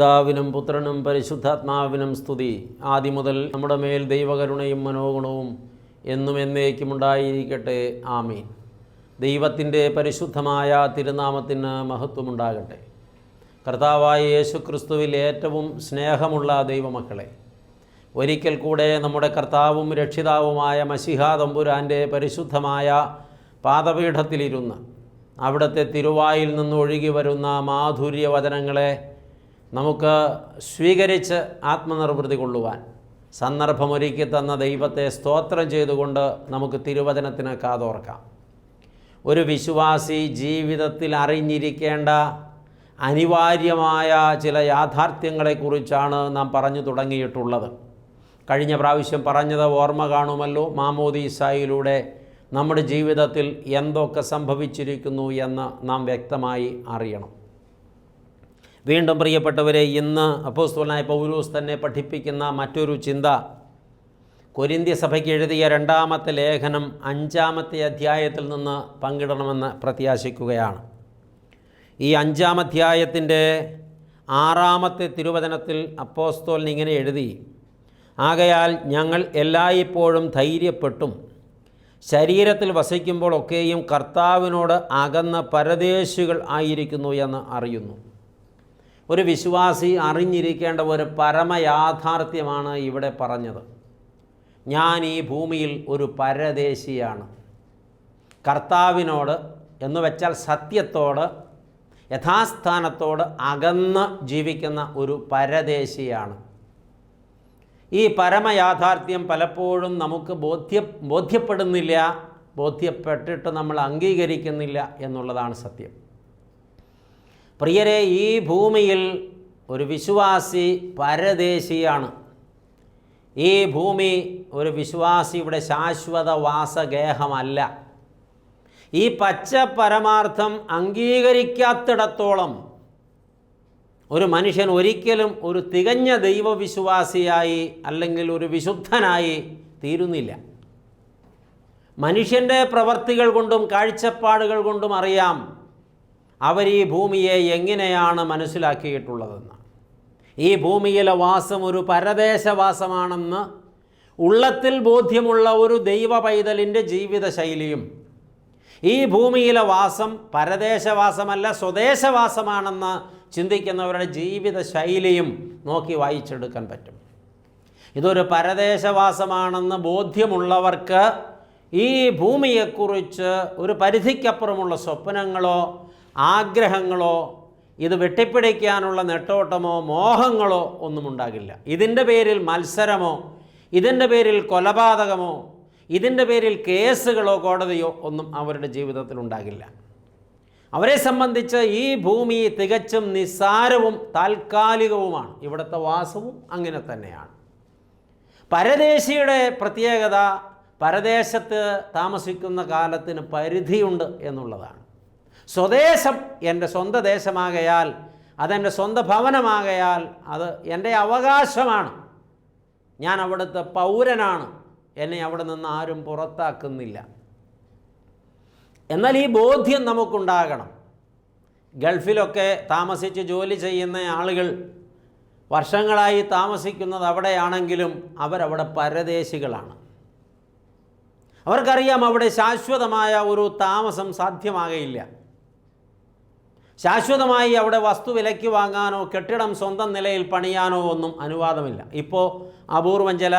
പിതാവിനും പുത്രനും പരിശുദ്ധാത്മാവിനും സ്തുതി. ആദ്യം മുതൽ നമ്മുടെ മേൽ ദൈവകരുണയും മനോഗുണവും എന്നും എന്നേക്കും ഉണ്ടായിരിക്കട്ടെ. ആമീൻ. ദൈവത്തിന്റെ പരിശുദ്ധമായ തിരുനാമത്തിന് മഹത്വമുണ്ടാകട്ടെ. കർത്താവായ യേശു ക്രിസ്തുവിൽ ഏറ്റവും സ്നേഹമുള്ള ദൈവമക്കളെ ഒരിക്കൽ കൂടെ നമ്മുടെ കർത്താവും രക്ഷിതാവുമായ മഷിഹാ തമ്പുരാന്റെ പരിശുദ്ധമായ പാദപീഠത്തിലിരുന്ന് അവിടുത്തെ തിരുവായിൽ നിന്ന് ഒഴുകി വരുന്ന മാധുര്യ വചനങ്ങളെ നമുക്ക് സ്വീകരിച്ച് ആത്മനിർവൃതി കൊള്ളുവാൻ സന്ദർഭമൊരുക്കി തന്ന ദൈവത്തെ സ്തോത്രം ചെയ്തുകൊണ്ട് നമുക്ക് തിരുവചനത്തിന് കാതോർക്കാം. ഒരു വിശ്വാസി ജീവിതത്തിൽ അറിഞ്ഞിരിക്കേണ്ട അനിവാര്യമായ ചില യാഥാർത്ഥ്യങ്ങളെക്കുറിച്ചാണ് നാം പറഞ്ഞു തുടങ്ങിയിട്ടുള്ളത്. കഴിഞ്ഞ പ്രാവശ്യം പറഞ്ഞത് ഓർമ്മ കാണുമല്ലോ? മാമോദീസായിലൂടെ നമ്മുടെ ജീവിതത്തിൽ എന്തൊക്കെ സംഭവിച്ചിരിക്കുന്നു എന്ന് നാം വ്യക്തമായി അറിയണം. വീണ്ടും പ്രിയപ്പെട്ടവരെ ഇന്ന് അപ്പോസ്തലനായ പൗലൂസ് തന്നെ പഠിപ്പിക്കുന്ന മറ്റൊരു ചിന്ത. കൊരിന്ത്യ സഭയ്ക്ക് എഴുതിയ രണ്ടാമത്തെ ലേഖനം അഞ്ചാമത്തെ അധ്യായത്തിൽ നിന്ന് പങ്കിടണമെന്ന് പ്രത്യാശിക്കുകയാണ്. ഈ അഞ്ചാം അധ്യായത്തിന്റെ ആറാമത്തെ തിരുവചനത്തിൽ അപ്പോസ്തോലൻ ഇങ്ങനെ എഴുതി ആകയാൽ ഞങ്ങൾ എല്ലായ്പ്പോഴും ധൈര്യപ്പെട്ടും ശരീരത്തിൽ വസിക്കുമ്പോഴൊക്കെയും കർത്താവിനോട് അകന്ന പരദേശികൾ ആയിരിക്കുന്നു എന്ന് അറിയുന്നു. ഒരു വിശ്വാസി അറിഞ്ഞിരിക്കേണ്ട ഒരു പരമയാഥാർത്ഥ്യമാണ് ഇവിടെ പറഞ്ഞത്. ഞാൻ ഈ ഭൂമിയിൽ ഒരു പരദേശിയാണ്. കർത്താവിനോട് എന്ന് വെച്ചാൽ സത്യത്തോട് യഥാസ്ഥാനത്തോട് അകന്ന് ജീവിക്കുന്ന ഒരു പരദേശിയാണ്. ഈ പരമയാഥാർത്ഥ്യം പലപ്പോഴും നമുക്ക് ബോധ്യ ബോധ്യപ്പെടുന്നില്ല ബോധ്യപ്പെട്ടിട്ട് നമ്മൾ അംഗീകരിക്കുന്നില്ല എന്നുള്ളതാണ് സത്യം. പ്രിയരെ ഈ ഭൂമിയിൽ ഒരു വിശ്വാസി പരദേശിയാണ്. ഈ ഭൂമി ഒരു വിശ്വാസിയുടെ ശാശ്വത വാസഗേഹമല്ല. ഈ പച്ച പരമാർത്ഥം അംഗീകരിക്കാത്തിടത്തോളം ഒരു മനുഷ്യൻ ഒരിക്കലും ഒരു തികഞ്ഞ ദൈവവിശ്വാസിയായി അല്ലെങ്കിൽ ഒരു വിശുദ്ധനായി തീരുന്നില്ല. മനുഷ്യന്റെ പ്രവർത്തികൾ കൊണ്ടും കാഴ്ചപ്പാടുകൾ കൊണ്ടും അറിയാം. അവർ ഈ ഭൂമിയെ എങ്ങനെയാണ് മനസ്സിലാക്കിയിട്ടുള്ളതെന്ന്. ഈ ഭൂമിയിലെ വാസം ഒരു പരദേശവാസമാണെന്ന് ഉള്ളത്തിൽ ബോധ്യമുള്ള ഒരു ദൈവ പൈതലിന്റെ ജീവിതശൈലിയും ഈ ഭൂമിയിലെ വാസം പരദേശവാസമല്ല സ്വദേശവാസമാണെന്ന് ചിന്തിക്കുന്നവരുടെ ജീവിത ശൈലിയും നോക്കി വായിച്ചെടുക്കാൻ പറ്റും. ഇതൊരു പരദേശവാസമാണെന്ന് ബോധ്യമുള്ളവർക്ക് ഈ ഭൂമിയെക്കുറിച്ച് ഒരു പരിധിക്കപ്പുറമുള്ള സ്വപ്നങ്ങളോ ആഗ്രഹങ്ങളോ ഇത് വെട്ടിപ്പിടിക്കാനുള്ള നെട്ടോട്ടമോ മോഹങ്ങളോ ഒന്നും ഉണ്ടാകില്ല. ഇതിന്റെ പേരിൽ മത്സരമോ ഇതിന്റെ പേരിൽ കൊലപാതകമോ ഇതിന്റെ പേരിൽ കേസുകളോ കോടതിയോ ഒന്നും അവരുടെ ജീവിതത്തിൽ ഉണ്ടാകില്ല. അവരെ സംബന്ധിച്ച് ഈ ഭൂമി തികച്ചും നിസ്സാരവും താൽക്കാലികവുമാണ്. ഇവിടുത്തെ വാസവും അങ്ങനെ തന്നെയാണ്. പരദേശിയുടെ പ്രത്യേകത പരദേശത്ത് താമസിക്കുന്ന കാലത്തിന് പരിധിയുണ്ട് എന്നുള്ളതാണ്. സ്വദേശം എന്റെ സ്വന്തം ദേശമാകയാൽ അതെന്റെ സ്വന്തം ഭവനമാകയാൽ അത് എന്റെ അവകാശമാണ്. ഞാൻ അവിടുത്തെ പൗരനാണ്. എന്നെ അവിടെ നിന്ന് ആരും പുറത്താക്കുന്നില്ല. എന്നാൽ ഈ ബോധ്യം നമുക്കുണ്ടാകണം. ഗൾഫിലൊക്കെ താമസിച്ച് ജോലി ചെയ്യുന്ന ആളുകൾ വർഷങ്ങളായി താമസിക്കുന്നത് അവിടെയാണെങ്കിലും അവരവിടെ പരദേശികളാണ്. അവർക്കറിയാം അവിടെ ശാശ്വതമായ ഒരു താമസം സാധ്യമാകയില്ല. ശാശ്വതമായി അവിടെ വസ്തു വിലയ്ക്ക് വാങ്ങാനോ കെട്ടിടം സ്വന്തം നിലയിൽ പണിയാനോ ഒന്നും അനുവാദമില്ല. ഇപ്പോൾ അപൂർവം ചില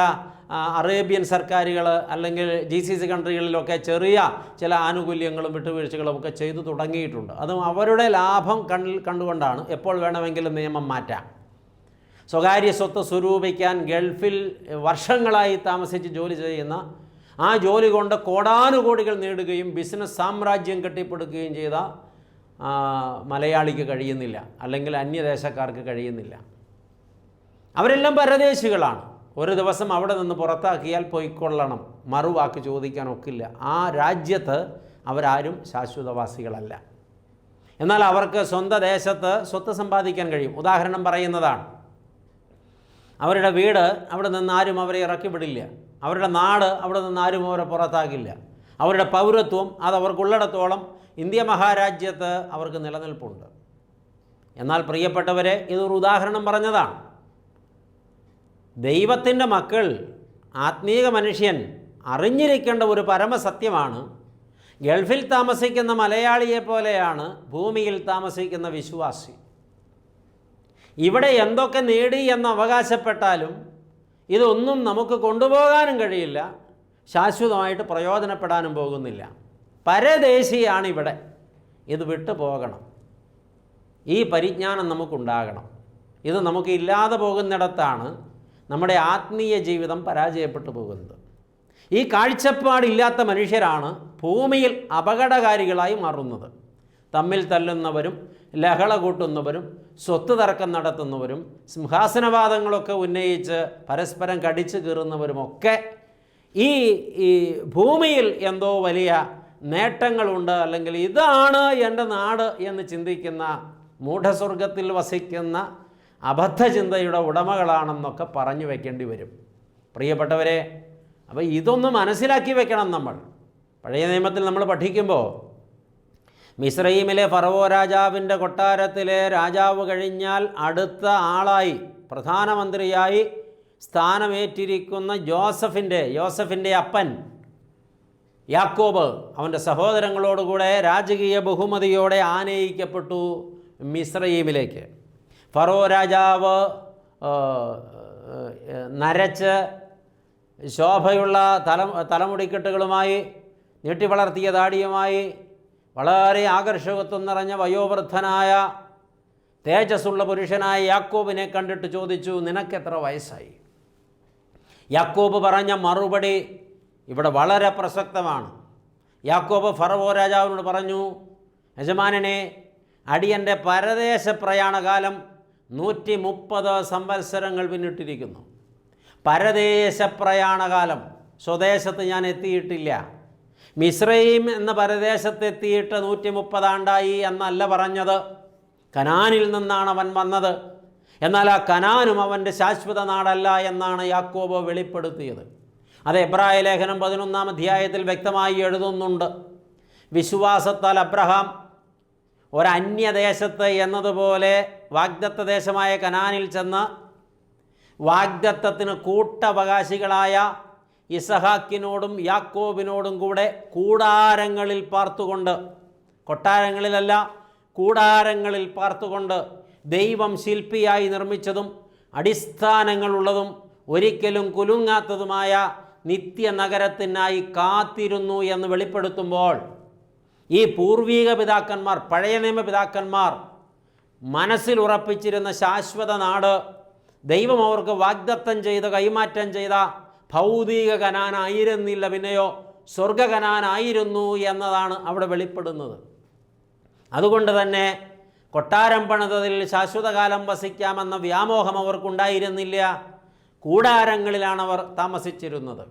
അറേബ്യൻ സർക്കാരുകൾ അല്ലെങ്കിൽ ജി സി സി കൺട്രികളിലൊക്കെ ചെറിയ ചില ആനുകൂല്യങ്ങളും വിട്ടുവീഴ്ചകളും ഒക്കെ ചെയ്തു തുടങ്ങിയിട്ടുണ്ട്. അതും അവരുടെ ലാഭം കണ്ണിൽ കണ്ടുകൊണ്ടാണ് എപ്പോൾ വേണമെങ്കിലും നിയമം മാറ്റാം. സ്വകാര്യ സ്വത്ത് സ്വരൂപിക്കാൻ ഗൾഫിൽ വർഷങ്ങളായി താമസിച്ച് ജോലി ചെയ്യുന്ന ആ ജോലി കൊണ്ട് കോടാനുകോടികൾ നേടുകയും ബിസിനസ് സാമ്രാജ്യം കെട്ടിപ്പടുക്കുകയും ചെയ്ത മലയാളിക്ക് കഴിയുന്നില്ല. അല്ലെങ്കിൽ അന്യദേശക്കാർക്ക് കഴിയുന്നില്ല. അവരെല്ലാം പരദേശികളാണ്. ഒരു ദിവസം അവിടെ നിന്ന് പുറത്താക്കിയാൽ പോയിക്കൊള്ളണം. മറുവാക്ക് ചോദിക്കാൻ ഒക്കില്ല. ആ രാജ്യത്ത് അവരാരും ശാശ്വതവാസികളല്ല. എന്നാൽ അവർക്ക് സ്വന്തം ദേശത്ത് സ്വത്ത് സമ്പാദിക്കാൻ കഴിയും. ഉദാഹരണം പറയുന്നതാണ്. അവരുടെ വീട് അവിടെ നിന്ന് ആരും അവരെ ഇറക്കിവിടില്ല അവരുടെ നാട് അവിടെ നിന്ന് ആരും അവരെ പുറത്താക്കില്ല. അവരുടെ പൗരത്വം അത് അവർക്കുള്ളിടത്തോളം ഇന്ത്യ മഹാരാജ്യത്ത് അവർക്ക് നിലനിൽപ്പുണ്ട്. എന്നാൽ പ്രിയപ്പെട്ടവരെ ഇതൊരു ഉദാഹരണം പറഞ്ഞതാണ്. ദൈവത്തിന്റെ മക്കൾ ആത്മീക മനുഷ്യൻ അറിഞ്ഞിരിക്കേണ്ട ഒരു പരമസത്യമാണ്. ഗൾഫിൽ താമസിക്കുന്ന മലയാളിയെ പോലെയാണ് ഭൂമിയിൽ താമസിക്കുന്ന വിശ്വാസി. ഇവിടെ എന്തൊക്കെ നേടി എന്ന് അവകാശപ്പെട്ടാലും ഇതൊന്നും നമുക്ക് കൊണ്ടുപോകാനും കഴിയില്ല ശാശ്വതമായിട്ട് പ്രയോജനപ്പെടാനും പോകുന്നില്ല. പരദേശിയാണ് ഇവിടെ ഇത് വിട്ടു പോകണം ഈ പരിജ്ഞാനം നമുക്കുണ്ടാകണം. ഇത് നമുക്ക് ഇല്ലാതെ പോകുന്നിടത്താണ് നമ്മുടെ ആത്മീയ ജീവിതം പരാജയപ്പെട്ടു പോകുന്നത്. ഈ കാഴ്ചപ്പാടില്ലാത്ത മനുഷ്യരാണ് ഭൂമിയിൽ അപകടകാരികളായി മാറുന്നത്. തമ്മിൽ തല്ലുന്നവരും ലഹള കൂട്ടുന്നവരും സ്വത്ത് തർക്കം നടത്തുന്നവരും സിംഹാസനവാദങ്ങളൊക്കെ ഉന്നയിച്ച് പരസ്പരം കടിച്ചു കീറുന്നവരുമൊക്കെ ഈ ഈ ഭൂമിയിൽ എന്തോ വലിയ നേട്ടങ്ങളുണ്ട് അല്ലെങ്കിൽ ഇതാണ് എന്റെ നാട് എന്ന് ചിന്തിക്കുന്ന മൂഢസ്വർഗത്തിൽ വസിക്കുന്ന അബദ്ധചിന്തയുടെ ഉടമകളാണെന്നൊക്കെ പറഞ്ഞു വെക്കേണ്ടി വരും. പ്രിയപ്പെട്ടവരെ അപ്പോൾ ഇതൊന്ന് മനസ്സിലാക്കി വെക്കണം നമ്മൾ. പഴയ നിയമത്തിൽ നമ്മൾ പഠിക്കുമ്പോൾ മിസ്രൈമിലെ ഫറവോ രാജാവിന്റെ കൊട്ടാരത്തിലെ രാജാവ് കഴിഞ്ഞാൽ അടുത്ത ആളായി പ്രധാനമന്ത്രിയായി സ്ഥാനമേറ്റിരിക്കുന്ന ജോസഫിന്റെ ജോസഫിന്റെ അപ്പൻ യാക്കോബ് അവന്റെ സഹോദരങ്ങളോടുകൂടെ രാജകീയ ബഹുമതിയോടെ ആനയിക്കപ്പെട്ടു മിശ്രയീമിലേക്ക് ഫറോ രാജാവ് നരച്ച് ശോഭയുള്ള തല തലമുടിക്കെട്ടുകളുമായി നീട്ടി വളർത്തിയ താടിയുമായി വളരെ ആകർഷകത്വം നിറഞ്ഞ വയോവൃദ്ധനായ തേജസ്സുള്ള പുരുഷനായ യാക്കോബിനെ കണ്ടിട്ട് ചോദിച്ചു നിനക്കെത്ര വയസ്സായി? യാക്കോബ് പറഞ്ഞ മറുപടി ഇവിടെ വളരെ പ്രസക്തമാണ്. യാക്കോബ് ഫറവോ രാജാവിനോട് പറഞ്ഞു യജമാനനെ അടിയന്റെ പരദേശ പ്രയാണകാലം നൂറ്റി മുപ്പത് സംവത്സരങ്ങൾ പിന്നിട്ടിരിക്കുന്നു. പരദേശ പ്രയാണകാലം സ്വദേശത്ത് ഞാൻ എത്തിയിട്ടില്ല. മിശ്രയും എന്ന പരദേശത്ത് എത്തിയിട്ട് നൂറ്റി മുപ്പതാണ്ടായി എന്നല്ല പറഞ്ഞത്. കനാനിൽ നിന്നാണ് അവൻ വന്നത്. എന്നാൽ ആ കനാനും അവന്റെ ശാശ്വത നാടല്ല എന്നാണ് യാക്കോബ് വെളിപ്പെടുത്തിയത്. അത് എബ്രായ ലേഖനം പതിനൊന്നാം അധ്യായത്തിൽ വ്യക്തമായി എഴുതുന്നുണ്ട്. വിശ്വാസത്താൽ അബ്രഹാം ഒരന്യദേശത്ത് എന്നതുപോലെ വാഗ്ദത്ത ദേശമായ കനാനിൽ ചെന്ന് വാഗ്ദത്തത്തിന് കൂട്ടവകാശികളായ ഇസഹാക്കിനോടും യാക്കോബിനോടും കൂടെ കൂടാരങ്ങളിൽ പാർത്തുകൊണ്ട് കൊട്ടാരങ്ങളിലല്ല കൂടാരങ്ങളിൽ പാർത്തുകൊണ്ട് ദൈവം ശില്പിയായി നിർമ്മിച്ചതും അടിസ്ഥാനങ്ങളുള്ളതും ഒരിക്കലും കുലുങ്ങാത്തതുമായ നിത്യനഗരത്തിനായി കാത്തിരുന്നു എന്ന് വെളിപ്പെടുത്തുമ്പോൾ ഈ പൂർവീക പിതാക്കന്മാർ പഴയ നിയമ പിതാക്കന്മാർ മനസ്സിൽ ഉറപ്പിച്ചിരുന്ന ശാശ്വത നാട് ദൈവം അവർക്ക് വാഗ്ദത്തം ചെയ്ത് കൈമാറ്റം ചെയ്ത ഭൗതിക കനാനായിരുന്നില്ല പിന്നെയോ സ്വർഗകനാനായിരുന്നു എന്നതാണ് അവിടെ വെളിപ്പെടുന്നത്. അതുകൊണ്ട് തന്നെ കൊട്ടാരം പണിതതിൽ ശാശ്വതകാലം വസിക്കാമെന്ന വ്യാമോഹം അവർക്കുണ്ടായിരുന്നില്ല. കൂടാരങ്ങളിലാണ് അവർ താമസിച്ചിരുന്നത്.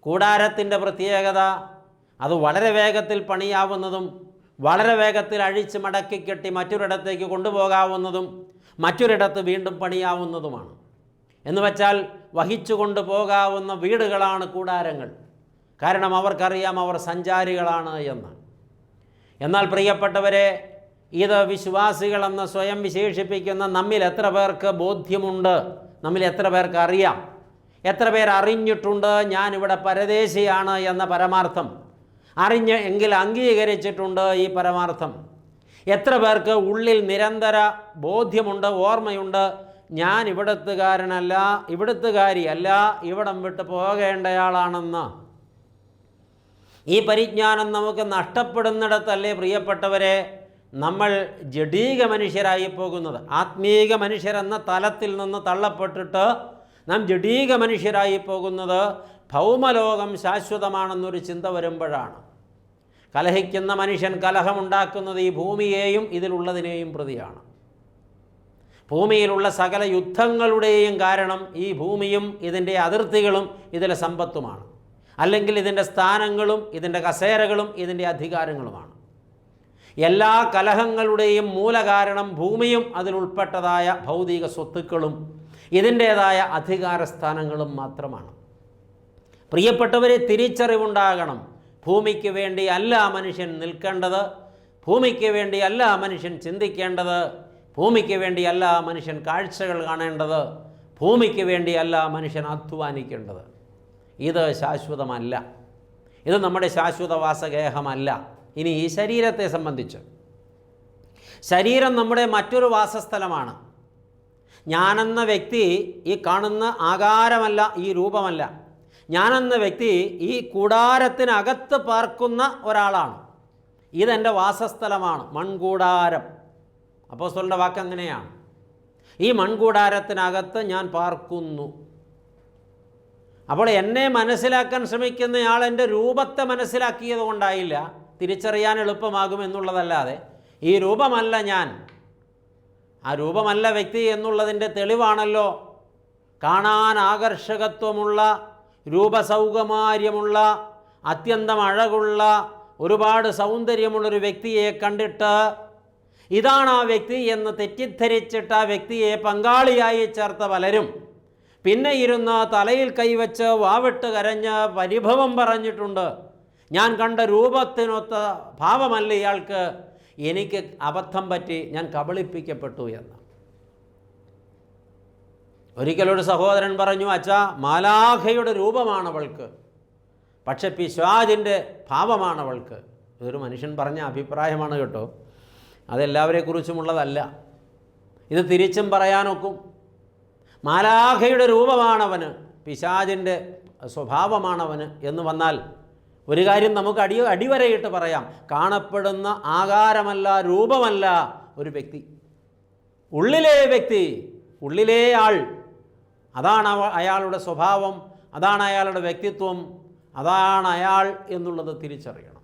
കൂടാരത്തിന്റെ പ്രത്യേകത അത് വളരെ വേഗത്തിൽ പണിയാവുന്നതും വളരെ വേഗത്തിൽ അഴിച്ച് മടക്കി കെട്ടി മറ്റൊരിടത്തേക്ക് കൊണ്ടുപോകാവുന്നതും മറ്റൊരിടത്ത് വീണ്ടും പണിയാവുന്നതുമാണ്. എന്ന് വച്ചാൽ വഹിച്ചു കൊണ്ടുപോകാവുന്ന വീടുകളാണ് കൂടാരങ്ങൾ. കാരണം അവർക്കറിയാം അവർ സഞ്ചാരികളാണ് എന്ന്. എന്നാൽ പ്രിയപ്പെട്ടവരെ ഇത് വിശ്വാസികളെന്ന് സ്വയം വിശേഷിപ്പിക്കുന്ന നമ്മിൽ എത്ര പേർക്ക് ബോധ്യമുണ്ട്? നമ്മിൽ എത്ര പേർക്ക് അറിയാം എത്ര പേർ അറിഞ്ഞിട്ടുണ്ട് ഞാനിവിടെ പരദേശിയാണ് എന്ന പരമാർത്ഥം? അറിഞ്ഞ് എങ്കിൽ അംഗീകരിച്ചിട്ടുണ്ട് ഈ പരമാർത്ഥം. എത്ര പേർക്ക് ഉള്ളിൽ നിരന്തര ബോധ്യമുണ്ട് ഓർമ്മയുണ്ട് ഞാൻ ഇവിടത്തുകാരനല്ല ഇവിടത്തുകാരിയല്ല ഇവിടം വിട്ട് പോകേണ്ടയാളാണെന്ന്? ഈ പരിജ്ഞാനം നമുക്ക് നഷ്ടപ്പെടുന്നിടത്തല്ലേ പ്രിയപ്പെട്ടവരെ? നമ്മൾ ജഡീക മനുഷ്യരായി പോകുന്നത്. ആത്മീക മനുഷ്യരെന്ന തലത്തിൽ നിന്ന് തള്ളപ്പെട്ടിട്ട് നാം ജഡീക മനുഷ്യരായി പോകുന്നത് ഭൗമലോകം ശാശ്വതമാണെന്നൊരു ചിന്ത വരുമ്പോഴാണ്. കലഹിക്കുന്ന മനുഷ്യൻ കലഹമുണ്ടാക്കുന്നത് ഈ ഭൂമിയെയും ഇതിലുള്ളതിനെയും പ്രതിയാണ്. ഭൂമിയിലുള്ള സകല യുദ്ധങ്ങളുടെയും കാരണം ഈ ഭൂമിയും ഇതിന്റെ അതിർത്തികളും ഇതിലെ സമ്പത്തുമാണ്. അല്ലെങ്കിൽ ഇതിന്റെ സ്ഥാനങ്ങളും ഇതിന്റെ കസേരകളും ഇതിന്റെ അധികാരങ്ങളുമാണ്. എല്ലാ കലഹങ്ങളുടെയും മൂലകാരണം ഭൂമിയും അതിലുൾപ്പെട്ടതായ ഭൗതിക സ്വത്തുക്കളും ഇതിന്റേതായ അധികാര സ്ഥാനങ്ങളും മാത്രമാണ്. പ്രിയപ്പെട്ടവരെ തിരിച്ചറിവുണ്ടാകണം. ഭൂമിക്ക് വേണ്ടി അല്ല മനുഷ്യൻ നിൽക്കേണ്ടത്. ഭൂമിക്ക് വേണ്ടി അല്ല മനുഷ്യൻ ചിന്തിക്കേണ്ടത്. ഭൂമിക്ക് വേണ്ടി അല്ല മനുഷ്യൻ കാഴ്ചകൾ കാണേണ്ടത്. ഭൂമിക്ക് വേണ്ടി അല്ല മനുഷ്യൻ അധ്വാനിക്കേണ്ടത്. ഇത് ശാശ്വതമല്ല. ഇത് നമ്മുടെ ശാശ്വതവാസഗേഹമല്ല. ഇനി ഈ ശരീരത്തെ സംബന്ധിച്ച്. ശരീരം നമ്മുടെ മറ്റൊരു വാസസ്ഥലമാണ്. ഞാനെന്ന വ്യക്തി ഈ കാണുന്ന ആകാരമല്ല ഈ രൂപമല്ല. ഞാനെന്ന വ്യക്തി ഈ കൂടാരത്തിനകത്ത് പാർക്കുന്ന ഒരാളാണ്. ഇതെന്റെ വാസസ്ഥലമാണ് മൺകൂടാരം. അപ്പോസ്തലന്റെ വാക്ക് അങ്ങനെയാണ്. ഈ മൺകൂടാരത്തിനകത്ത് ഞാൻ പാർക്കുന്നു. അപ്പോൾ എന്നെ മനസ്സിലാക്കാൻ ശ്രമിക്കുന്നയാൾ എന്റെ രൂപത്തെ മനസ്സിലാക്കിയത് കൊണ്ടായില്ല. തിരിച്ചറിയാൻ എളുപ്പമാകും എന്നുള്ളതല്ലാതെ ഈ രൂപമല്ല ഞാൻ. ആ രൂപമല്ല വ്യക്തി എന്നുള്ളതിന്റെ തെളിവാണല്ലോ. കാണാൻ ആകർഷകത്വമുള്ള രൂപസൗകമാര്യമുള്ള അത്യന്തം അഴകുള്ള ഒരുപാട് സൗന്ദര്യമുള്ളൊരു വ്യക്തിയെ കണ്ടിട്ട് ഇതാണ് ആ വ്യക്തി എന്ന് തെറ്റിദ്ധരിച്ചിട്ട് ആ വ്യക്തിയെ പങ്കാളിയായി ചേർത്ത പലരും. പിന്നെ ഇരുന്ന് തലയിൽ കൈവച്ച് വാവിട്ട് കരഞ്ഞ് പരിഭവം പറഞ്ഞിട്ടുണ്ട്. ഞാൻ കണ്ട രൂപത്തിനൊത്ത ഭാവമല്ല ഇയാൾക്ക് എനിക്ക് അബദ്ധം പറ്റി ഞാൻ കബളിപ്പിക്കപ്പെട്ടു എന്ന്. ഒരിക്കലൊരു സഹോദരൻ പറഞ്ഞു അച്ഛാ മാലാഖയുടെ രൂപമാണ് അവൾക്ക്. പക്ഷെ പിശ്വാജിന്റെ ഭാവമാണ് അവൾക്ക്. ഇതൊരു മനുഷ്യൻ പറഞ്ഞ അഭിപ്രായമാണ് കേട്ടോ. അതെല്ലാവരെക്കുറിച്ചുമുള്ളതല്ല ഇത് തിരിച്ചും പറയാനൊക്കും. മാലാഖയുടെ രൂപമാണവന് പിശാജിന്റെ സ്വഭാവമാണവന് എന്ന് വന്നാൽ ഒരു കാര്യം നമുക്ക് അടി അടിവരയിട്ട് പറയാം. കാണപ്പെടുന്ന ആകാരമല്ല രൂപമല്ല ഒരു വ്യക്തി. ഉള്ളിലെ വ്യക്തി ഉള്ളിലെ ആൾ. അതാണ് അയാളുടെ സ്വഭാവം അതാണ് അയാളുടെ വ്യക്തിത്വം അതാണ് അയാൾ എന്നുള്ളത് തിരിച്ചറിയണം.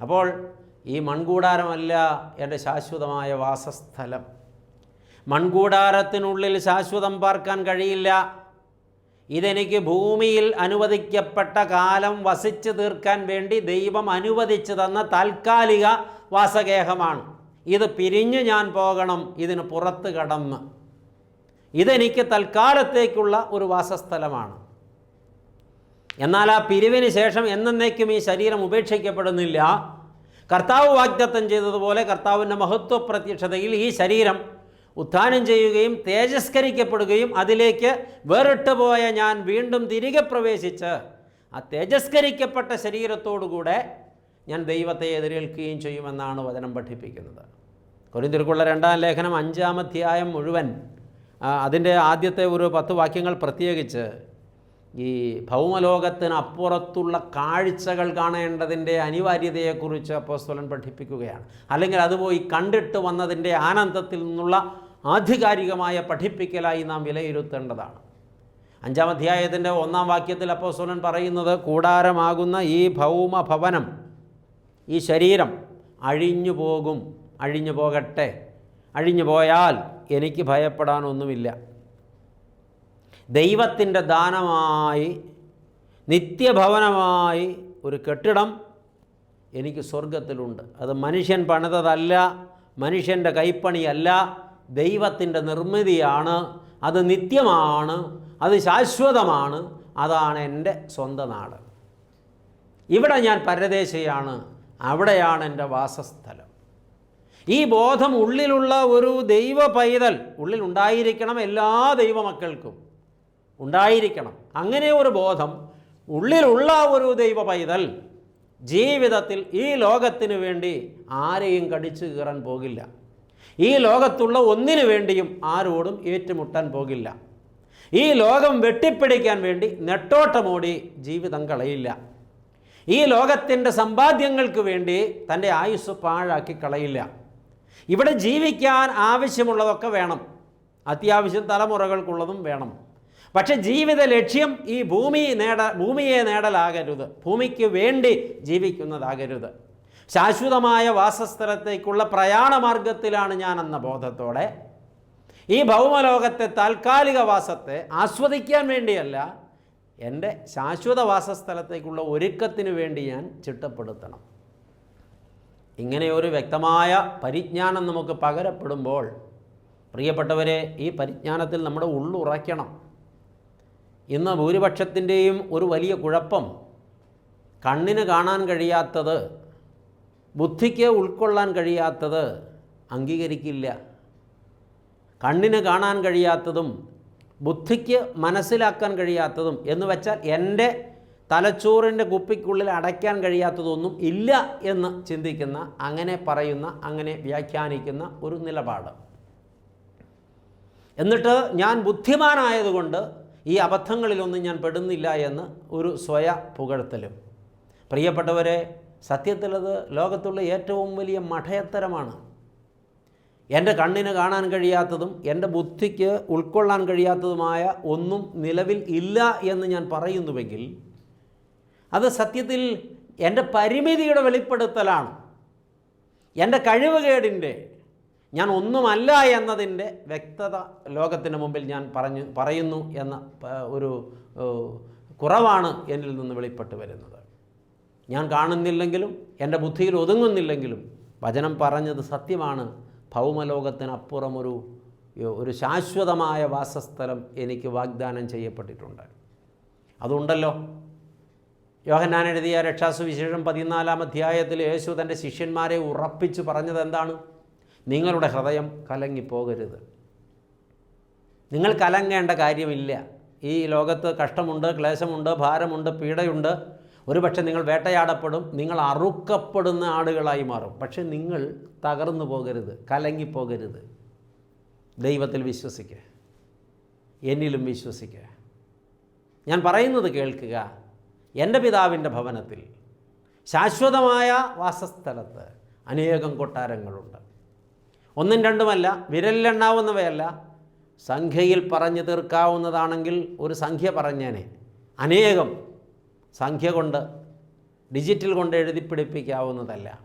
അപ്പോൾ ഈ മൺകൂടാരമല്ല എന്റെ ശാശ്വതമായ വാസസ്ഥലം. മൺകൂടാരത്തിനുള്ളിൽ ശാശ്വതം പാർക്കാൻ കഴിയില്ല. ഇതെനിക്ക് ഭൂമിയിൽ അനുവദിക്കപ്പെട്ട കാലം വസിച്ചു തീർക്കാൻ വേണ്ടി ദൈവം അനുവദിച്ചു തന്ന താൽക്കാലിക വാസഗേഹമാണ്. ഇത് പിരിഞ്ഞ് ഞാൻ പോകണം ഇതിന് പുറത്ത് കടന്ന്. ഇതെനിക്ക് തൽക്കാലത്തേക്കുള്ള ഒരു വാസസ്ഥലമാണ്. എന്നാൽ ആ പിരിവിന് ശേഷം എന്നേക്കും ഈ ശരീരം ഉപേക്ഷിക്കപ്പെടുന്നില്ല. കർത്താവ് വാഗ്ദത്തം ചെയ്തതുപോലെ കർത്താവിന്റെ മഹത്വ പ്രത്യക്ഷതയിൽ ഈ ശരീരം ഉത്ഥാനം ചെയ്യുകയും തേജസ്കരിക്കപ്പെടുകയും അതിലേക്ക് വേറിട്ട് പോയ ഞാൻ വീണ്ടും തിരികെ പ്രവേശിച്ച് ആ തേജസ്കരിക്കപ്പെട്ട ശരീരത്തോടുകൂടെ ഞാൻ ദൈവത്തെ എതിരേൽക്കുകയും ചെയ്യുമെന്നാണ് വചനം പഠിപ്പിക്കുന്നത്. കൊരിന്തിർക്കുള്ള രണ്ടാം ലേഖനം അഞ്ചാം അധ്യായം മുഴുവൻ അതിന്റെ ആദ്യത്തെ ഒരു പത്ത് വാക്യങ്ങൾ പ്രത്യേകിച്ച് ഈ ഭൗമലോകത്തിനപ്പുറത്തുള്ള കാഴ്ചകൾ കാണേണ്ടതിന്റെ അനിവാര്യതയെക്കുറിച്ച് അപ്പോസ്തോലൻ പഠിപ്പിക്കുകയാണ്. അല്ലെങ്കിൽ അതുപോയി കണ്ടിട്ട് വന്നതിന്റെ ആനന്ദത്തിൽ നിന്നുള്ള ആധികാരികമായ പഠിപ്പിക്കലായി നാം വിലയിരുത്തേണ്ടതാണ്. അഞ്ചാം അധ്യായത്തിന്റെ ഒന്നാം വാക്യത്തിൽ അപ്പോസ്തലൻ പറയുന്നത് കൂടാരമാകുന്ന ഈ ഭൗമ ഭവനം ഈ ശരീരം അഴിഞ്ഞു പോകും അഴിഞ്ഞു പോകട്ടെ അഴിഞ്ഞു പോയാൽ എനിക്ക് ഭയപ്പെടാനൊന്നുമില്ല. ദൈവത്തിന്റെ ദാനമായി നിത്യഭവനമായി ഒരു കെട്ടിടം എനിക്ക് സ്വർഗത്തിലുണ്ട് അത് മനുഷ്യൻ പണിതതല്ല മനുഷ്യന്റെ കൈപ്പണിയല്ല ദൈവത്തിന്റെ നിർമ്മിതിയാണ് അത് നിത്യമാണ് അത് ശാശ്വതമാണ് അതാണ് എന്റെ സ്വന്തം നാട്. ഇവിടെ ഞാൻ പരദേശിയാണ് അവിടെയാണ് എന്റെ വാസസ്ഥലം. ഈ ബോധം ഉള്ളിലുള്ള ഒരു ദൈവ പൈതൽ ഉള്ളിൽ ഉണ്ടായിരിക്കണം എല്ലാ ദൈവമക്കൾക്കും. ഉണ്ടായിരിക്കണം. അങ്ങനെ ഒരു ബോധം ഉള്ളിലുള്ള ഒരു ദൈവ പൈതൽ ജീവിതത്തിൽ ഈ ലോകത്തിന് വേണ്ടി ആരെയും കടിച്ചു കീറാൻ പോകില്ല. ഈ ലോകത്തുള്ള ഒന്നിനു വേണ്ടിയും ആരോടും ഏറ്റുമുട്ടാൻ പോകില്ല. ഈ ലോകം വെട്ടിപ്പിടിക്കാൻ വേണ്ടി നെട്ടോട്ടമോടി ജീവിതം കളയില്ല. ഈ ലോകത്തിന്റെ സമ്പാദ്യങ്ങൾക്ക് വേണ്ടി തന്റെ ആയുസ് പാഴാക്കി കളയില്ല. ഇവിടെ ജീവിക്കാൻ ആവശ്യമുള്ളതൊക്കെ വേണം. അത്യാവശ്യം തലമുറകൾക്കുള്ളതും വേണം. പക്ഷെ ജീവിത ലക്ഷ്യം ഈ ഭൂമി നേട ഭൂമിയെ നേടലാകരുത്. ഭൂമിക്ക് വേണ്ടി ജീവിക്കുന്നതാകരുത്. ശാശ്വതമായ വാസസ്ഥലത്തേക്കുള്ള പ്രയാണമാർഗത്തിലാണ് ഞാൻ എന്ന ബോധത്തോടെ ഈ ഭൗമലോകത്തെ താൽക്കാലിക വാസത്തെ ആസ്വദിക്കാൻ വേണ്ടിയല്ല എന്റെ ശാശ്വത വാസസ്ഥലത്തേക്കുള്ള ഒരുക്കത്തിന് വേണ്ടി ഞാൻ ചിട്ടപ്പെടുത്തണം. ഇങ്ങനെ ഒരു വ്യക്തമായ പരിജ്ഞാനം നമുക്ക് പകരപ്പെടുമ്പോൾ പ്രിയപ്പെട്ടവരെ ഈ പരിജ്ഞാനത്തിൽ നമ്മുടെ ഉള്ളുറയ്ക്കണം ഇന്ന് ഭൂരിപക്ഷത്തിന്റെയും ഒരു വലിയ കുഴപ്പം കണ്ണിന് കാണാൻ കഴിയാത്തത് ബുദ്ധിക്ക് ഉൾക്കൊള്ളാൻ കഴിയാത്തത് അംഗീകരിക്കില്ല. കണ്ണിന് കാണാൻ കഴിയാത്തതും ബുദ്ധിക്ക് മനസ്സിലാക്കാൻ കഴിയാത്തതും എന്ന് വെച്ചാൽ എന്റെ തലച്ചോറിന്റെ കുപ്പിക്കുള്ളിൽ അടയ്ക്കാൻ കഴിയാത്തതൊന്നും ഇല്ല എന്ന് ചിന്തിക്കുന്ന അങ്ങനെ പറയുന്ന അങ്ങനെ വ്യാഖ്യാനിക്കുന്ന ഒരു നിലപാട്. എന്നിട്ട് ഞാൻ ബുദ്ധിമാനായതുകൊണ്ട് ഈ അബദ്ധങ്ങളിലൊന്നും ഞാൻ പെടുന്നില്ല എന്ന് ഒരു സ്വയ പുകഴ്ത്തലും. പ്രിയപ്പെട്ടവരെ സത്യത്തിലത് ലോകത്തുള്ള ഏറ്റവും വലിയ മഠയത്തരമാണ്. എന്റെ കണ്ണിന് കാണാൻ കഴിയാത്തതും എന്റെ ബുദ്ധിക്ക് ഉൾക്കൊള്ളാൻ കഴിയാത്തതുമായ ഒന്നും നിലവിൽ ഇല്ല എന്ന് ഞാൻ പറയുന്നുവെങ്കിൽ അത് സത്യത്തിൽ എന്റെ പരിമിതിയുടെ വെളിപ്പെടുത്തലാണ്. എന്റെ കഴിവുകേടിന്റെ ഞാൻ ഒന്നുമല്ല എന്നതിന്റെ വ്യക്തത ലോകത്തിന് മുമ്പിൽ ഞാൻ പറഞ്ഞു പറയുന്നു എന്ന ഒരു കുറവാണ് എന്നിൽ നിന്ന് വെളിപ്പെട്ട് വരുന്നത്. ഞാൻ കാണുന്നില്ലെങ്കിലും എന്റെ ബുദ്ധിയിൽ ഒതുങ്ങുന്നില്ലെങ്കിലും വചനം പറഞ്ഞത് സത്യമാണ്. ഭൗമലോകത്തിനപ്പുറം ഒരു ഒരു ശാശ്വതമായ വാസസ്ഥലം എനിക്ക് വാഗ്ദാനം ചെയ്യപ്പെട്ടിട്ടുണ്ട്. അതുണ്ടല്ലോ. യോഹന്നാൻ എഴുതിയ രക്ഷാസുവിശേഷം പതിനാലാം അധ്യായത്തിൽ യേശു തന്റെ ശിഷ്യന്മാരെ ഉറപ്പിച്ച് പറഞ്ഞത് എന്താണ്? നിങ്ങളുടെ ഹൃദയം കലങ്ങിപ്പോകരുത്. നിങ്ങൾ കലങ്ങേണ്ട കാര്യമില്ല. ഈ ലോകത്ത് കഷ്ടമുണ്ട് ക്ലേശമുണ്ട് ഭാരമുണ്ട് പീഡയുണ്ട്. ഒരുപക്ഷെ നിങ്ങൾ വേട്ടയാടപ്പെടും നിങ്ങൾ അറുക്കപ്പെടുന്ന ആടുകളായി മാറും. പക്ഷെ നിങ്ങൾ തകർന്നു പോകരുത് കലങ്ങിപ്പോകരുത് ദൈവത്തിൽ വിശ്വസിക്കുക എന്നിലും വിശ്വസിക്കുക ഞാൻ പറയുന്നത് കേൾക്കുക എന്റെ പിതാവിന്റെ ഭവനത്തിൽ ശാശ്വതമായ വാസസ്ഥലത്ത് അനേകം കൊട്ടാരങ്ങളുണ്ട്. ഒന്നും രണ്ടുമല്ല വിരലിലെണ്ണാവുന്നവയല്ല. സംഖ്യയിൽ പറഞ്ഞു തീർക്കാവുന്നതാണെങ്കിൽ ഒരു സംഖ്യ പറഞ്ഞേനെ. അനേകം. സംഖ്യ കൊണ്ട് ഡിജിറ്റൽ കൊണ്ട് എഴുതി പിടിപ്പിക്കാവുന്നതല്ല.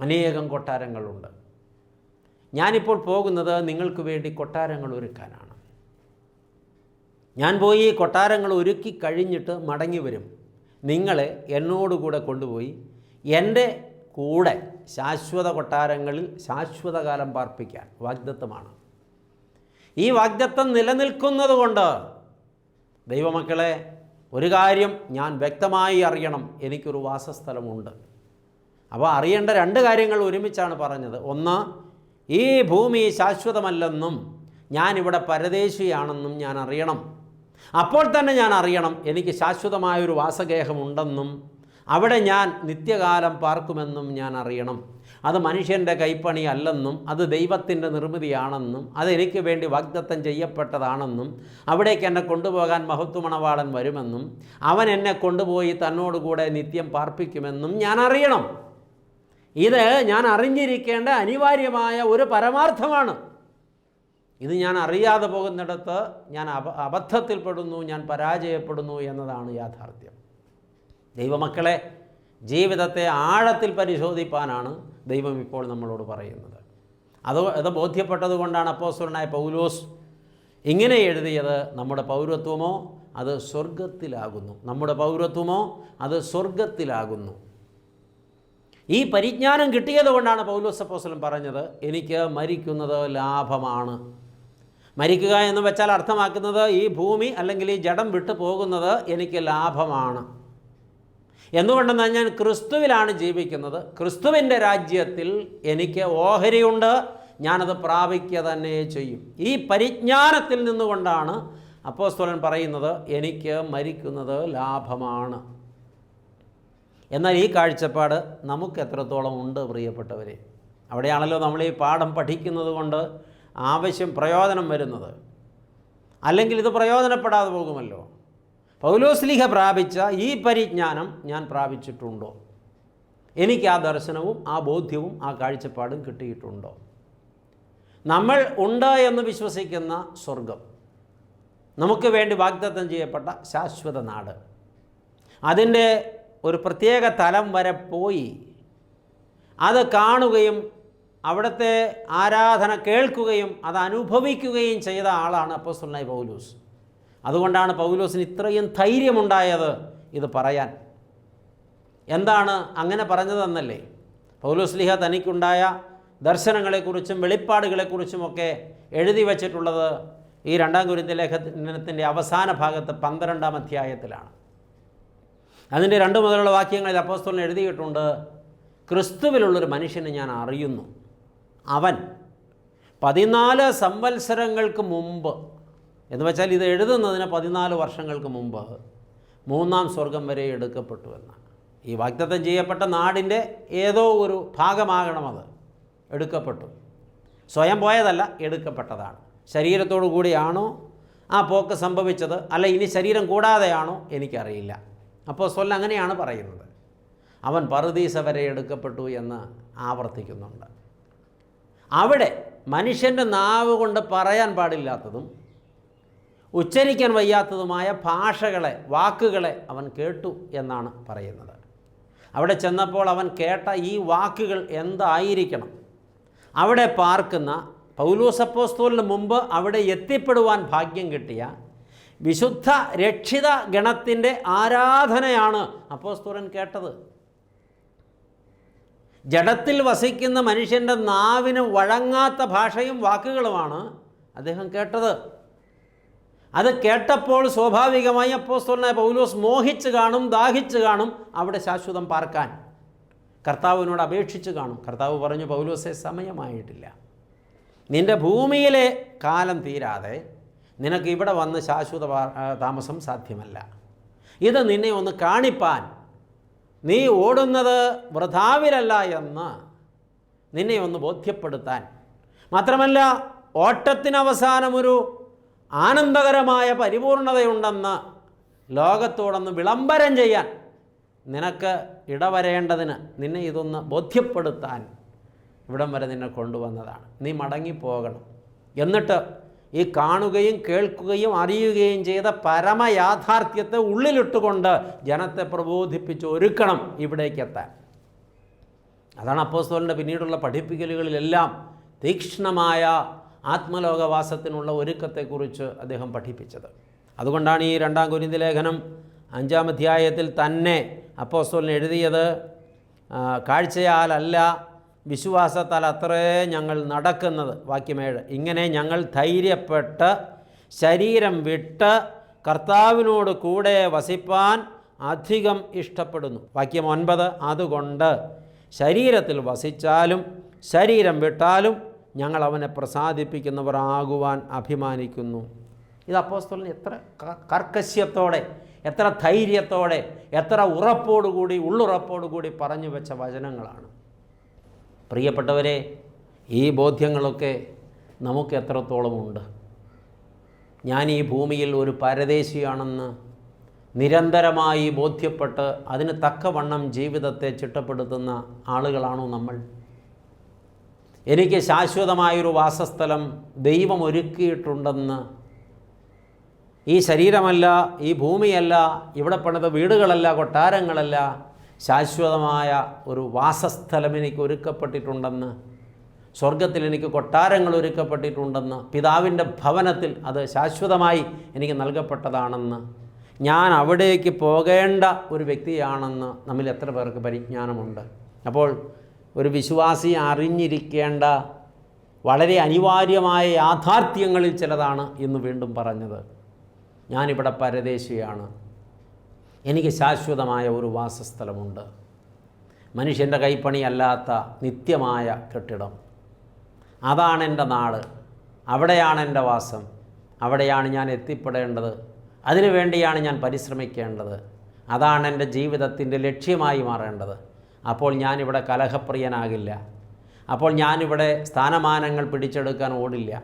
അനേകം കൊട്ടാരങ്ങളുണ്ട്. ഞാനിപ്പോൾ പോകുന്നത് നിങ്ങൾക്ക് വേണ്ടി കൊട്ടാരങ്ങൾ ഒരുക്കാനാണ്. ഞാൻ പോയി കൊട്ടാരങ്ങൾ ഒരുക്കി കഴിഞ്ഞിട്ട് മടങ്ങി വരും. നിങ്ങളെ എന്നോടുകൂടെ കൊണ്ടുപോയി എന്റെ കൂടെ ശാശ്വത കൊട്ടാരങ്ങളിൽ ശാശ്വതകാലം പാർപ്പിക്കാൻ വാഗ്ദത്വമാണ് ഈ വാഗ്ദത്വം നിലനിൽക്കുന്നതുകൊണ്ട് ദൈവമക്കളെ ഒരു കാര്യം ഞാൻ വ്യക്തമായി അറിയണം. എനിക്കൊരു വാസസ്ഥലമുണ്ട്. അപ്പോൾ അറിയേണ്ട രണ്ട് കാര്യങ്ങൾ ഒരുമിച്ചാണ് പറഞ്ഞത്. ഒന്ന് ഈ ഭൂമി ശാശ്വതമല്ലെന്നും ഞാനിവിടെ പരദേശിയാണെന്നും ഞാൻ അറിയണം. അപ്പോൾ തന്നെ ഞാൻ അറിയണം എനിക്ക് ശാശ്വതമായൊരു വാസഗേഹമുണ്ടെന്നും അവിടെ ഞാൻ നിത്യകാലം പാർക്കുമെന്നും ഞാൻ അറിയണം. അത് മനുഷ്യന്റെ കൈപ്പണി അല്ലെന്നും അത് ദൈവത്തിന്റെ നിർമ്മിതിയാണെന്നും അതെനിക്ക് വേണ്ടി വാഗ്ദത്തം ചെയ്യപ്പെട്ടതാണെന്നും അവിടേക്ക് എന്നെ കൊണ്ടുപോകാൻ മഹത്വമണവാളൻ വരുമെന്നും അവൻ എന്നെ കൊണ്ടുപോയി തന്നോടുകൂടെ നിത്യം പാർപ്പിക്കുമെന്നും ഞാൻ അറിയണം. ഇത് ഞാൻ അറിഞ്ഞിരിക്കേണ്ട അനിവാര്യമായ ഒരു പരമാർത്ഥമാണ്. ഇത് ഞാൻ അറിയാതെ പോകുന്നിടത്ത് ഞാൻ അബ അബദ്ധത്തിൽപ്പെടുന്നു ഞാൻ പരാജയപ്പെടുന്നു എന്നതാണ് യാഥാർത്ഥ്യം. ദൈവമക്കളെ ജീവിതത്തെ ആഴത്തിൽ പരിശോധിപ്പാനാണ് ദൈവം ഇപ്പോൾ നമ്മളോട് പറയുന്നത്. അത് അത് ബോധ്യപ്പെട്ടത് കൊണ്ടാണ് അപ്പോസ്വരനായ പൗലോസ് ഇങ്ങനെ എഴുതിയത് നമ്മുടെ പൗരത്വമോ അത് സ്വർഗത്തിലാകുന്നു നമ്മുടെ പൗരത്വമോ അത് സ്വർഗത്തിലാകുന്നു ഈ പരിജ്ഞാനം കിട്ടിയത് കൊണ്ടാണ് പൗലോസ് അപ്പോസ്വലം പറഞ്ഞത് എനിക്ക് മരിക്കുന്നത് ലാഭമാണ്. മരിക്കുക എന്ന് വെച്ചാൽ അർത്ഥമാക്കുന്നത് ഈ ഭൂമി അല്ലെങ്കിൽ ഈ ജഡം വിട്ടു പോകുന്നത് എനിക്ക് ലാഭമാണ്. എന്തുകൊണ്ടെന്നാൽ ഞാൻ ക്രിസ്തുവിലാണ് ജീവിക്കുന്നത്. ക്രിസ്തുവിന്റെ രാജ്യത്തിൽ എനിക്ക് ഓഹരിയുണ്ട്. ഞാനത് പ്രാപിക്കുക തന്നെ ചെയ്യും. ഈ പരിജ്ഞാനത്തിൽ നിന്നുകൊണ്ടാണ് അപ്പോസ്തലൻ പറയുന്നത് എനിക്ക് മരിക്കുന്നത് ലാഭമാണ്. എന്നാൽ ഈ കാഴ്ചപ്പാട് നമുക്ക് എത്രത്തോളം ഉണ്ട് പ്രിയപ്പെട്ടവരെ? അവിടെയാണല്ലോ നമ്മൾ ഈ പാഠം പഠിക്കുന്നത് കൊണ്ട് ആവശ്യം പ്രയോജനം വരുന്നത്. അല്ലെങ്കിൽ ഇത് പ്രയോജനപ്പെടാതെ പോകുമല്ലോ? പൗലോസ്ലിഹ പ്രാപിച്ച ഈ പരിജ്ഞാനം ഞാൻ പ്രാപിച്ചിട്ടുണ്ടോ? എനിക്ക് ആ ദർശനവും ആ ബോധ്യവും ആ കാഴ്ചപ്പാടും കിട്ടിയിട്ടുണ്ടോ? നമ്മൾ ഉണ്ട് എന്ന് വിശ്വസിക്കുന്ന സ്വർഗം നമുക്ക് വേണ്ടി വാഗ്ദത്തം ചെയ്യപ്പെട്ട ശാശ്വത നാട്. അതിന്റെ ഒരു പ്രത്യേക തലം വരെ പോയി. അത് കാണുകയും അവിടുത്തെ ആരാധന കേൾക്കുകയും അത് അനുഭവിക്കുകയും ചെയ്ത ആളാണ് അപ്പോസ്തലനായ പൗലൂസ്. അതുകൊണ്ടാണ് പൗലോസിന് ഇത്രയും ധൈര്യമുണ്ടായത് ഇത് പറയാൻ. എന്താണ് അങ്ങനെ പറഞ്ഞതെന്നല്ലേ? പൗലോസ് പൗലോസ്ലിഹ തനിക്കുണ്ടായ ദർശനങ്ങളെക്കുറിച്ചും വെളിപ്പാടുകളെക്കുറിച്ചുമൊക്കെ എഴുതി വച്ചിട്ടുള്ളത് ഈ രണ്ടാം കുരുത്തി ലേഖനത്തിന്റെ അവസാന ഭാഗത്ത് പന്ത്രണ്ടാം അധ്യായത്തിലാണ്. അതിന്റെ രണ്ട് മുതലുള്ള വാക്യങ്ങളിൽ അപ്പോസ്തലൻ എഴുതിയിട്ടുണ്ട് ക്രിസ്തുവിലുള്ളൊരു മനുഷ്യനെ ഞാൻ അറിയുന്നു. അവൻ പതിനാല് സംവത്സരങ്ങൾക്ക് മുമ്പ് എന്ന് വെച്ചാൽ ഇത് എഴുതുന്നതിന് പതിനാല് വർഷങ്ങൾക്ക് മുമ്പ് മൂന്നാം സ്വർഗം വരെ എടുക്കപ്പെട്ടു എന്നാണ്. ഈ വാഗ്ദത്തം ചെയ്യപ്പെട്ട നാടിന്റെ ഏതോ ഒരു ഭാഗമാകണം അത്. എടുക്കപ്പെട്ടു. സ്വയം പോയതല്ല എടുക്കപ്പെട്ടതാണ്. ശരീരത്തോടു കൂടിയാണോ? ആ പോക്ക് സംഭവിച്ചത് അല്ല ഇനി ശരീരം കൂടാതെയാണോ? എനിക്കറിയില്ല. അപ്പോൾ സ്വല്ല അങ്ങനെയാണ് പറയുന്നത്. അവൻ പറുദീസ വരെ എടുക്കപ്പെട്ടു എന്ന് ആവർത്തിക്കുന്നുണ്ട്. അവിടെ മനുഷ്യന്റെ നാവ് കൊണ്ട് പറയാൻ പാടില്ലാത്തതും ഉച്ചരിക്കാൻ വയ്യാത്തതുമായ ഭാഷകളെ വാക്കുകളെ അവൻ കേട്ടു എന്നാണ് പറയുന്നത്. അവിടെ ചെന്നപ്പോൾ അവൻ കേട്ട ഈ വാക്കുകൾ എന്തായിരിക്കണം? അവിടെ പാർക്കുന്ന പൗലൂസപ്പോസ്തോലിന് മുമ്പ് അവിടെ എത്തിപ്പെടുവാൻ ഭാഗ്യം കിട്ടിയ വിശുദ്ധ രക്ഷിത ഗണത്തിന്റെ ആരാധനയാണ് അപ്പോസ്തോലൻ കേട്ടത്. ജഡത്തിൽ വസിക്കുന്ന മനുഷ്യന്റെ നാവിന് വഴങ്ങാത്ത ഭാഷയും വാക്കുകളുമാണ് അദ്ദേഹം കേട്ടത്. അത് കേട്ടപ്പോൾ സ്വാഭാവികമായി അപ്പോസ്തലനായ പൗലോസ് മോഹിച്ച് കാണും ദാഹിച്ച് കാണും അവിടെ ശാശ്വതം പാർക്കാൻ. കർത്താവിനോട് അപേക്ഷിച്ച് കാണും. കർത്താവ് പറഞ്ഞു പൗലോസെ സമയമായിട്ടില്ല. നിന്റെ ഭൂമിയിലെ കാലം തീരാതെ നിനക്ക് ഇവിടെ വന്ന് ശാശ്വത താമസം സാധ്യമല്ല. ഇത് നിന്നെ ഒന്ന് കാണിപ്പാൻ. നീ ഓടുന്നത് വൃഥാവിലല്ല എന്ന് നിന്നെ ഒന്ന് ബോധ്യപ്പെടുത്താൻ. മാത്രമല്ല ഓട്ടത്തിനവസാനമൊരു ആനന്ദകരമായ പരിപൂർണതയുണ്ടെന്ന് ലോകത്തോടൊന്ന് വിളംബരം ചെയ്യാൻ നിനക്ക് ഇടവരേണ്ടതിന് നിന്നെ ഇതൊന്ന് ബോധ്യപ്പെടുത്താൻ ഇവിടം വരെ നിന്നെ കൊണ്ടുവന്നതാണ്. നീ മടങ്ങിപ്പോകണം. എന്നിട്ട് ഈ കാണുകയും കേൾക്കുകയും അറിയുകയും ചെയ്ത പരമയാഥാർത്ഥ്യത്തെ ഉള്ളിലിട്ടുകൊണ്ട് ജനത്തെ പ്രബോധിപ്പിച്ച് ഒരുക്കണം ഇവിടേക്ക് എത്താൻ. അതാണ് അപ്പോസ്തോലിന്റെ പിന്നീടുള്ള പഠിപ്പിക്കലുകളിലെല്ലാം തീക്ഷ്ണമായ ആത്മലോകവാസത്തിനുള്ള ഒരുക്കത്തെക്കുറിച്ച് അദ്ദേഹം പഠിപ്പിച്ചത്. അതുകൊണ്ടാണ് ഈ രണ്ടാം കുരിന്തി ലേഖനം അഞ്ചാം അധ്യായത്തിൽ തന്നെ അപ്പോസ്തോലിന് എഴുതിയത് കാഴ്ചയാലല്ല വിശ്വാസത്താൽ അത്രേ ഞങ്ങൾ നടക്കുന്നത്. വാക്യമേഴ് ഇങ്ങനെ ഞങ്ങൾ ധൈര്യപ്പെട്ട് ശരീരം വിട്ട് കർത്താവിനോട് കൂടെ വസിപ്പാൻ അധികം ഇഷ്ടപ്പെടുന്നു. വാക്യം ഒൻപത് അതുകൊണ്ട് ശരീരത്തിൽ വസിച്ചാലും ശരീരം വിട്ടാലും ഞങ്ങൾ അവനെ പ്രസാദിപ്പിക്കുന്നവർ ആകുവാൻ അഭിമാനിക്കുന്നു. ഇത് അപ്പോസ്തലൻ എത്ര കർക്കശ്യത്തോടെ എത്ര ധൈര്യത്തോടെ എത്ര ഉറപ്പോടുകൂടി ഉള്ളുറപ്പോടുകൂടി പറഞ്ഞു വെച്ച വചനങ്ങളാണ്. പ്രിയപ്പെട്ടവരെ ഈ ബോധ്യങ്ങളൊക്കെ നമുക്ക് എത്രത്തോളമുണ്ട് ഞാൻ ഈ ഭൂമിയിൽ ഒരു പരദേശിയാണെന്ന് നിരന്തരമായി ബോധ്യപ്പെട്ട് അതിന് തക്കവണ്ണം ജീവിതത്തെ ചിട്ടപ്പെടുത്തുന്ന ആളുകളാണോ നമ്മൾ? എനിക്ക് ശാശ്വതമായൊരു വാസസ്ഥലം ദൈവം ഒരുക്കിയിട്ടുണ്ടെന്ന്. ഈ ശരീരമല്ല ഈ ഭൂമിയല്ല ഇവിടെ പണിത വീടുകളല്ല കൊട്ടാരങ്ങളല്ല ശാശ്വതമായ ഒരു വാസസ്ഥലം എനിക്ക് ഒരുക്കപ്പെട്ടിട്ടുണ്ടെന്ന്. സ്വർഗത്തിൽ എനിക്ക് കൊട്ടാരങ്ങൾ ഒരുക്കപ്പെട്ടിട്ടുണ്ടെന്ന്. പിതാവിന്റെ ഭവനത്തിൽ അത് ശാശ്വതമായി എനിക്ക് നൽകപ്പെട്ടതാണെന്ന്. ഞാൻ അവിടേക്ക് പോകേണ്ട ഒരു വ്യക്തിയാണെന്ന് നമ്മിൽ എത്ര പേർക്ക് പരിജ്ഞാനമുണ്ട്. അപ്പോൾ ഒരു വിശ്വാസി അറിഞ്ഞിരിക്കേണ്ട വളരെ അനിവാര്യമായ യാഥാർത്ഥ്യങ്ങളിൽ ചിലതാണ് എന്ന് വീണ്ടും പറഞ്ഞത്. ഞാനിവിടെ പരദേശിയാണ്. എനിക്ക് ശാശ്വതമായ ഒരു വാസസ്ഥലമുണ്ട്. മനുഷ്യന്റെ കൈപ്പണിയല്ലാത്ത നിത്യമായ കെട്ടിടം. അതാണ് എന്റെ നാട്. അവിടെയാണ് എന്റെ വാസം. അവിടെയാണ് ഞാൻ എത്തിപ്പെടേണ്ടത്. അതിനുവേണ്ടിയാണ് ഞാൻ പരിശ്രമിക്കേണ്ടത്. അതാണ് എന്റെ ജീവിതത്തിന്റെ ലക്ഷ്യമായി മാറേണ്ടത്. അപ്പോൾ ഞാനിവിടെ കലഹപ്രിയനാകില്ല. അപ്പോൾ ഞാനിവിടെ സ്ഥാനമാനങ്ങൾ പിടിച്ചെടുക്കാൻ ഓടില്ല.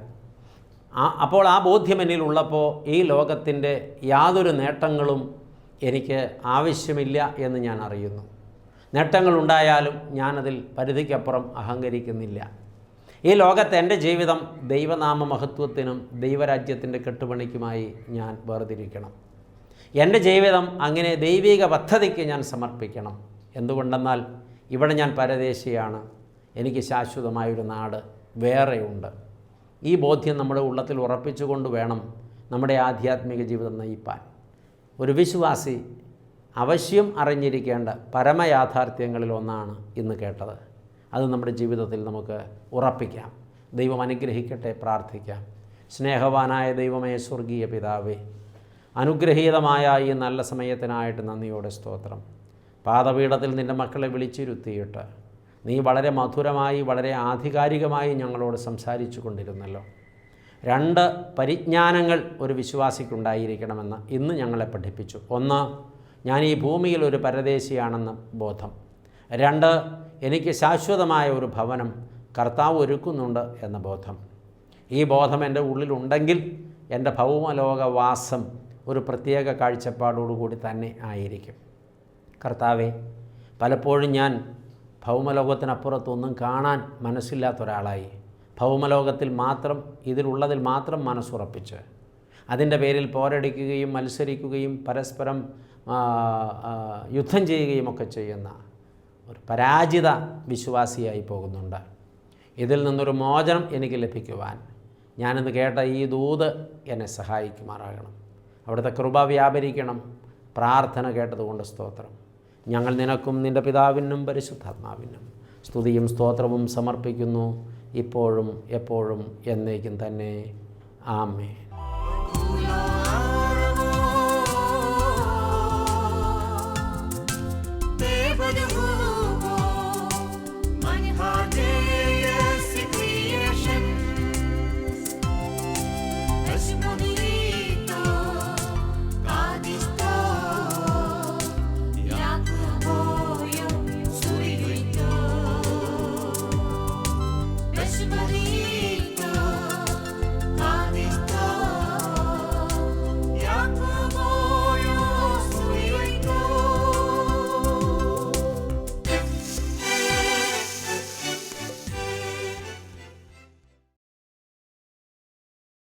അപ്പോൾ ആ ബോധ്യം എന്നിൽ ഉള്ളപ്പോൾ ഈ ലോകത്തിന്റെ യാതൊരു നേട്ടങ്ങളും എനിക്ക് ആവശ്യമില്ല എന്ന് ഞാൻ അറിയുന്നു. നേട്ടങ്ങളുണ്ടായാലും ഞാനതിൽ പരിധിക്കപ്പുറം അഹങ്കരിക്കുന്നില്ല. ഈ ലോകത്തെ എന്റെ ജീവിതം ദൈവനാമ മഹത്വത്തിനും ദൈവരാജ്യത്തിന്റെ കെട്ടുപണിക്കുമായി ഞാൻ വേർതിരിക്കണം. എന്റെ ജീവിതം അങ്ങനെ ദൈവിക പദ്ധതിക്ക് ഞാൻ സമർപ്പിക്കണം. എന്തുകൊണ്ടെന്നാൽ ഇവിടെ ഞാൻ പരദേശിയാണ്. എനിക്ക് ശാശ്വതമായൊരു നാട് വേറെയുണ്ട്. ഈ ബോധ്യം നമ്മുടെ ഉള്ളത്തിൽ ഉറപ്പിച്ചുകൊണ്ട് വേണം നമ്മുടെ ആധ്യാത്മിക ജീവിതം നയിപ്പാൻ. ഒരു വിശ്വാസി അവശ്യം അറിഞ്ഞിരിക്കേണ്ട പരമയാഥാർത്ഥ്യങ്ങളിൽ ഒന്നാണ് ഇന്ന് കേട്ടത്. അത് നമ്മുടെ ജീവിതത്തിൽ നമുക്ക് ഉറപ്പിക്കാം. ദൈവം അനുഗ്രഹിക്കട്ടെ പ്രാർത്ഥിക്കാം. സ്നേഹവാനായ ദൈവമേ സ്വർഗീയ പിതാവേ അനുഗ്രഹീതമായ ഈ നല്ല സമയത്തിനായിട്ട് നന്ദിയോടെ സ്തോത്രം. പാദപീഠത്തിൽ നിന്റെ മക്കളെ വിളിച്ചിരുത്തിയിട്ട് നീ വളരെ മധുരമായി വളരെ ആധികാരികമായി ഞങ്ങളോട് സംസാരിച്ചു കൊണ്ടിരുന്നല്ലോ. രണ്ട് പരിജ്ഞാനങ്ങൾ ഒരു വിശ്വാസിക്കുണ്ടായിരിക്കണമെന്ന് ഇന്ന് ഞങ്ങളെ പഠിപ്പിച്ചു. ഒന്ന് ഞാൻ ഈ ഭൂമിയിൽ ഒരു പരദേശിയാണെന്ന് ബോധം. രണ്ട് എനിക്ക് ശാശ്വതമായ ഒരു ഭവനം കർത്താവ് ഒരുക്കുന്നുണ്ട് എന്ന ബോധം. ഈ ബോധം എന്റെ ഉള്ളിലുണ്ടെങ്കിൽ എന്റെ ഭൗമലോകവാസം ഒരു പ്രത്യേക കാഴ്ചപ്പാടോടുകൂടി തന്നെ ആയിരിക്കും. കർത്താവെ പലപ്പോഴും ഞാൻ ഭൗമലോകത്തിനപ്പുറത്തൊന്നും കാണാൻ മനസ്സില്ലാത്ത ഒരാളായി ഭൗമലോകത്തിൽ മാത്രം ഇതിലുള്ളതിൽ മാത്രം മനസ്സുറപ്പിച്ച് അതിന്റെ പേരിൽ പോരടിക്കുകയും മത്സരിക്കുകയും പരസ്പരം യുദ്ധം ചെയ്യുകയും ഒക്കെ ചെയ്യുന്ന ഒരു പരാജിത വിശ്വാസിയായി പോകുന്നുണ്ട്. ഇതിൽ നിന്നൊരു മോചനം എനിക്ക് ലഭിക്കുവാൻ ഞാനിന്ന് കേട്ട ഈ ദൂത് എന്നെ സഹായിക്കുമാറാകണം. അവിടുത്തെ കൃപ വ്യാപരിക്കണം. പ്രാർത്ഥന കേട്ടതുകൊണ്ട് സ്തോത്രം. ഞങ്ങൾ നിനക്കും നിന്റെ പിതാവിനും പരിശുദ്ധാത്മാവിനും സ്തുതിയും സ്തോത്രവും സമർപ്പിക്കുന്നു. ഇപ്പോഴും എപ്പോഴും എന്നേക്കും തന്നെ. ആമേ